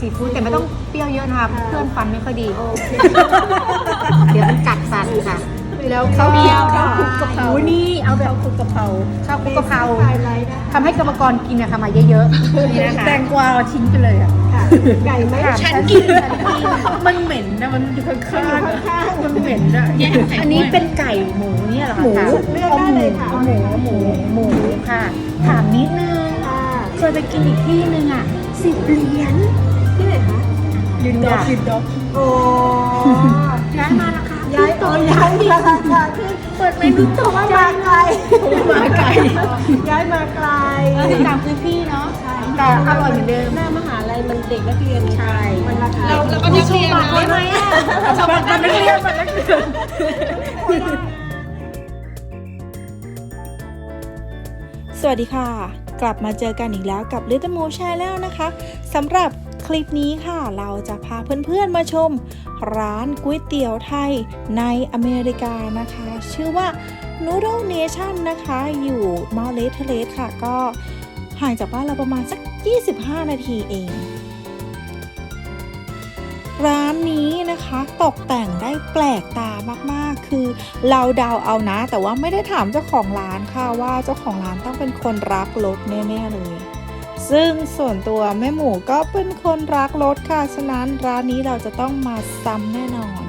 ซีฟู้ดแต่ไม่ต้องเปรี้ยวเยอะนะคะค่ะเพื่อนฟันไม่ค่อยดีโอเคเดี๋ยวมันกัดฟันค่ะ แล้วข้าวเปรี้ยวข้าวคลุกกะเพราโอ้นี่เอาแบบข้าวคลุกกะเพราข้าวคลุกกะเพราไฮไลท์นะทำให้กรรมกรกินนะคะมาเยอะๆนี่นะคะแตงกวาเอาทิ้งไปเลยอะค่ะไก่ไหมฉันกินฉันกิน มันเหม็นนะมันอยู่ข้างๆข้างอะข้างๆมันเหม็นอะอันนี้เป็นไก่หมูเนี่ยเหรอคะหมูคะเลือกได้เลยค่ะอาหมูเอาหมูหมูค่ะ ถามนิดนึงค่ะเคยไปกินอีกที่หนึ่งอะสิบเหรียญที่ไหนคะ ยืนดอกยืนดอกโอ้ย้ายมาราคาย้ายอ๋อย้ายราคาขึ้นเปิดเมนูต่อมาไกลมาไกลย้ายมาไกลตามพื้นที่เนาะใช่แต่อร่อยเหมือนเดิมหน้ามหาลัยมันเด็กนักเรียนใช่มันราคาเราเราก็จะเรียนได้ไหมอะชาวบ้านนักเรียนนักเรียนสวัสดีค่ะ กลับมาเจอกันอีกแล้วกับ Little Mo Channel นะคะสำหรับ คลิปนี้ค่ะ เราจะพาเพื่อนๆมาชม ร้านก๋วยเตี๋ยวไทยในอเมริกานะคะ ชื่อว่า Noodle Nation นะคะ อยู่มอลเลสเทเลสค่ะ ก็ห่างจากบ้านเราประมาณสัก 25 นาทีเอง ร้านนี้นะคะตกแต่งได้แปลกตามากๆ คือเราเดาเอานะ แต่ว่าไม่ได้ถามเจ้าของร้านค่ะว่าเจ้าของร้านต้องเป็นคนรักรถแน่ๆเลย ซึ่งส่วนตัวแม่หมูก็เป็นคนรักรถค่ะ ฉะนั้นร้านนี้เราจะต้องมาซ้ำแน่นอน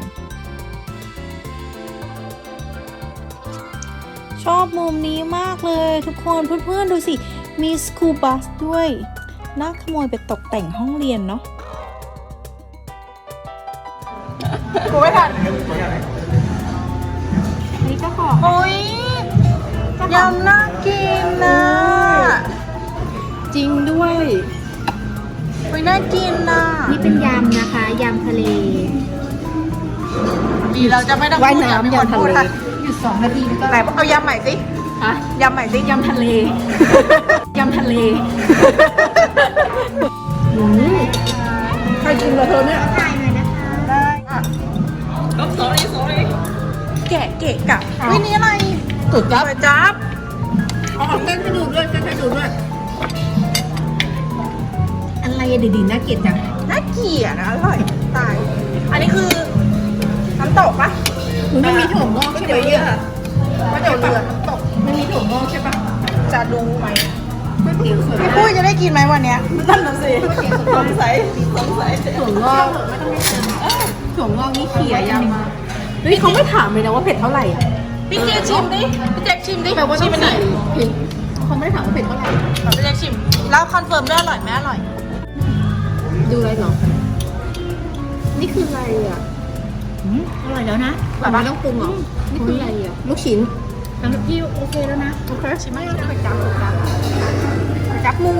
ชอบมุมนี้มากเลยทุกคนเพื่อนๆดูสิ มีสคูบัสด้วย น่าขโมยไปตกแต่งห้องเรียนเนาะกูไม่ทันนี่เจ้าของโอ้ยยำน่ากินนะ จริงด้วยโอ้ยน่ากินนะนี่เป็นยำนะคะยำทะเล ดีเราจะไม่ต้องว่ายพูดน้ำมีคยำทะพูดเลค่ะหยุดสองนาทีก็ไหนเอายำใหม่สิฮะยำใหม่สิยำทะเลยำทะเลใครกินกับเธอเนี่ยถ่ายหน่อยนะคะได้อะต้องสอรี่สอรี่แกะเกะกะวินี่อะไรตุ๋นจับก๋วยจับเอาเอาเต้นให้ดูด้วยเต้ ดูด้วยอะไรอะดีๆน่าเกลียดจังน่าเกลียดนะอร่อยตาย อันนี้คือน้ำตกปะมันไม่มีถั่วงอกก๋วยใช่ไหมเตี๋ยวเรือก๋วยเตี๋ยวเรือน้ำตกไม่มีถั่วงอกใช่ปะจะรู้ไหมก๋วยเตี๋ยวส่วนพี่ปุ้ยจะได้กินไหมวันเนี้ยนั่นน่ะสิสงสัยสงสัยถั่วงอกถั่วงอกนี่เขี่ยยำมาเฮ้ยเขาไม่ถามเลยนะว่าเผ็ดเท่าไหร่อะพี่เจชิมดิพี่เจ๊ชิมดิแปลว่าชิต้องมใส่ดิพริกเขาไม่ได้ถามว่าเผ็ดเท่าไหร่พี่เจ๊ชิม แล้วคอนเฟิร์มด้วยอร่อยไหมอร่อย ดูอะไรเหรอ นี่คืออะไรอะอร่อยแล้วนะแบบไม่ต้องปรุงหรอ นี่คืออะไรอะ ลูกชิ้นสำหรับพี่โอเคแล้วนะ โอเคชิมไหมก๋วยจั๊บก๋วยจั๊บก๋วยจั๊บหมูห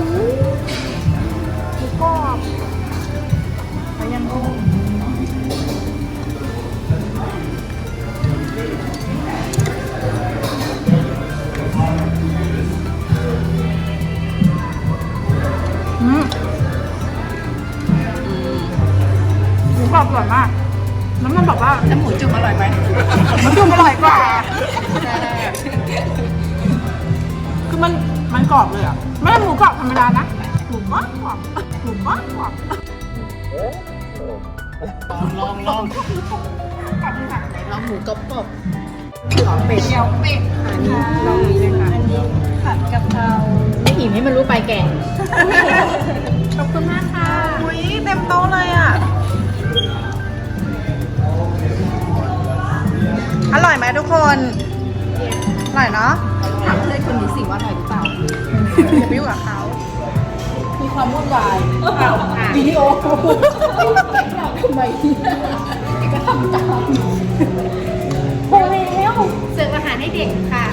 มูกรอบไปยังงู อบอร่อยมาก น้ำมันบอกว่าแล้วหมูจุ่มอร่อยไหมมันจุ่มอร่อยกว่า คือมันมันกรอบเลยอะ ไม่ใช่หมูกรอบธรรมดานะหมูกรอบกรอบหมูกรอบกรอบลองลองกรอบค่ะลองหมูกรอบกรอบกรอบเป็ดเดียวเป็ดอันนี้ลองนี้นะคะอันนี้ผัดกะเพราไม่หิมให้มันรู้ไปแก่ขอบคุณมากค่ะอุ้ยเต็มโต๊ะเลยอะ ทุกคนอร่อยเนาะถามเพื่อนคนนี้สิว่าอร่อยหรือเปล่าอย่าไปยุ่งกับเขามีความวุ่นวายวิดีโอทำไมก็ทำตามพอแล้วเสิร์ฟอาหารให้เด็กค่ะ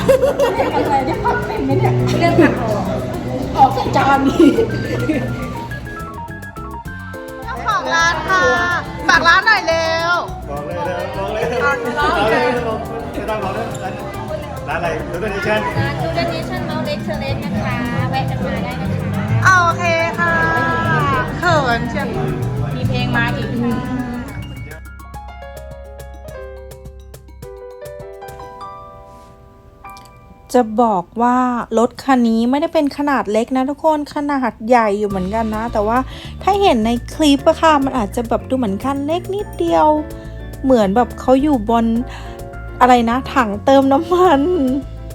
อะไรเนี่ยผักเป็นไหมเนี่ยเรื่องผักออกออกจากจานนี้เจ้าของร้านค่ะฝากร้านหน่อยเร็ว ไม่ต้องบอกเลยร้านอะไรดูตัวนี้เช่นร้านจูเลียนเนชั่นเมาเล็กเชเลสนะคะแวะกันมาได้นะคะโอเคค่ะเขินเชียวมีเพลงมาอีกเจจะบอกว่ารถคันนี้ไม่ได้เป็นขนาดเล็กนะทุกคนขนาดใหญ่อยู่เหมือนกันนะ แต่ว่าถ้าเห็นในคลิปอะค่ะ มันอาจจะแบบดูเหมือนคันเล็กนิดเดียว เหมือนแบบเขาอยู่บนอะไรนะ ถังเติมน้ำมัน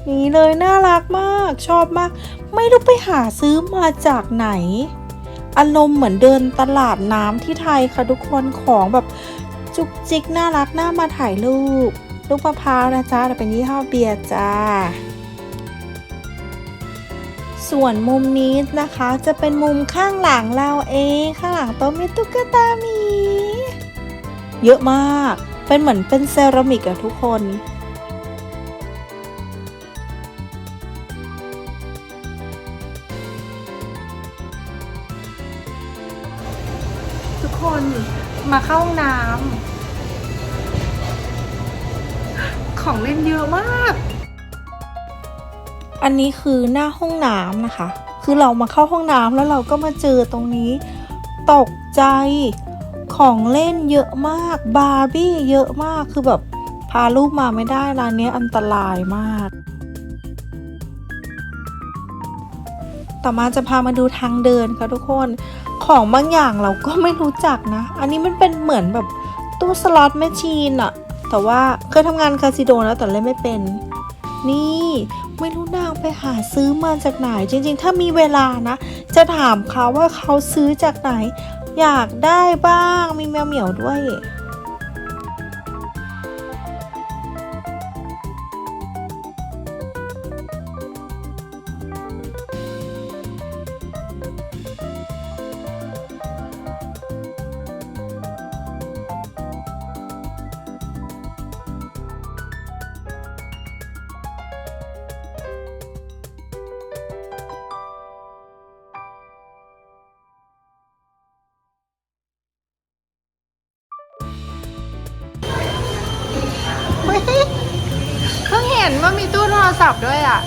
นี่เลยน่ารักมากชอบมาก ไม่รู้ไปหาซื้อมาจากไหน อารมณ์เหมือนเดินตลาดน้ำที่ไทยค่ะทุกคนของแบบจุกจิกน่ารักน่ามาถ่ายรูปลูกมะพร้าวนะจ๊ะแต่เป็นยี่ห้อเบียร์จ้า ส่วนมุมนี้นะคะจะเป็นมุมข้างหลังเราเอง ข้างหลังโต๊ะมีตุ๊กตามี เยอะมาก เป็นเหมือนเป็นเซรามิกอะทุกคนทุกคนมาเข้าห้องน้ำของเล่นเยอะมาก อันนี้คือหน้าห้องน้ำนะคะ คือเรามาเข้าห้องน้ำแล้วเราก็มาเจอตรงนี้ ตกใจ ของเล่นเยอะมาก บาร์บี้เยอะมาก คือแบบพาลูกมาไม่ได้ร้านนี้อันตรายมาก ต่อมาจะพามาดูทางเดินค่ะทุกคน ของบางอย่างเราก็ไม่รู้จักนะ อันนี้มันเป็นเหมือนแบบตู้สล็อตแมชชีนอะแต่ว่าเคยทำงานคาสิโดนะแต่เล่นไม่เป็น นี่ไม่รู้นางไปหาซื้อมาจากไหน จริง ๆ ถ้ามีเวลานะ จะถามเขาว่าเขาซื้อจากไหน อยากได้บ้างมีแมวเหมียวด้วย เพิ่งเห็นว่ามีตู้โทรศัพท์ด้วยอะ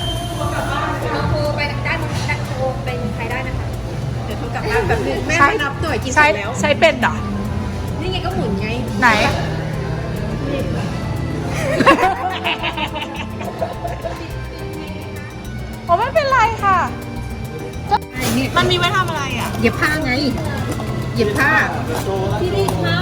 โทรไปด้านด้านโทรเป็นใครได้นะคะ เดี๋ยวโทรกลับมาแป๊บนึงแม่ใช้นับหน่วยกินเสใช้ร็จแล้ว ใช้เป็นเหรอนี่ไงก็หมุนไง ไหน โอ้ไม่เป็นไรค่ะ มันมีไว้ทำอะไรอะ เย็บผ้าไง เย็บผ้าที่รีดผ้า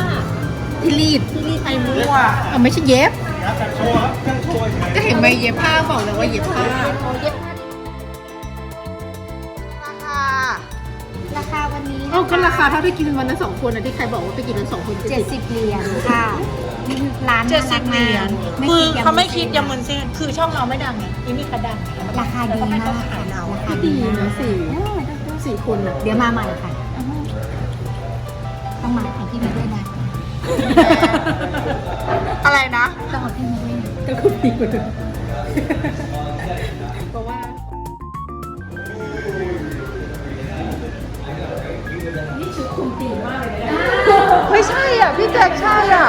ที่รีดที่รีดไอ้มั่วเอาไม่ใช่เย็บงานแต่งโชว์ครับเครื่องโชว์เฉยก็เห็นไหมเย็บผ้าบอกเลยว่าเย็บผ้าเอาเย็บผ้าราคา ราคาวันนี้เอ้าก็ราคาเท่าที่กินวันนั้นสองคนนะที่ใครบอกว่าไปกินวันสองคนเจ็ดสิบเหรียญค่ะร้านเจ็ดสิบเหรียญไม่คือคิดเขาไม่คิดยำมุนเส้นคือช่องเราไม่ดังไงนี่มีใครดังไงราคาดีมากค่ะราคาดีดีนะมากสี่สี่คนนะเดี๋ยวมาใหม่ค่ะ ต้องมาเอาพี่มาด้วยนะ อะไรนะต้องเอาพี่มาด้วยนะก็คือดีกว่าเพราะว่าไม่ใช่อะ พี่แจ็คใช่อะ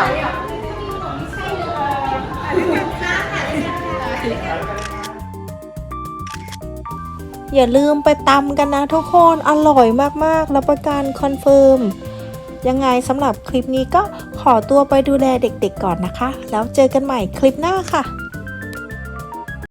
อย่าลืมไปตำกันนะทุกคน อร่อยมากๆ รับประกันคอนเฟิร์ม ยังไงสำหรับคลิปนี้ก็ขอตัวไปดูแลเด็กๆก่อนนะคะ แล้วเจอกันใหม่คลิปหน้าค่ะ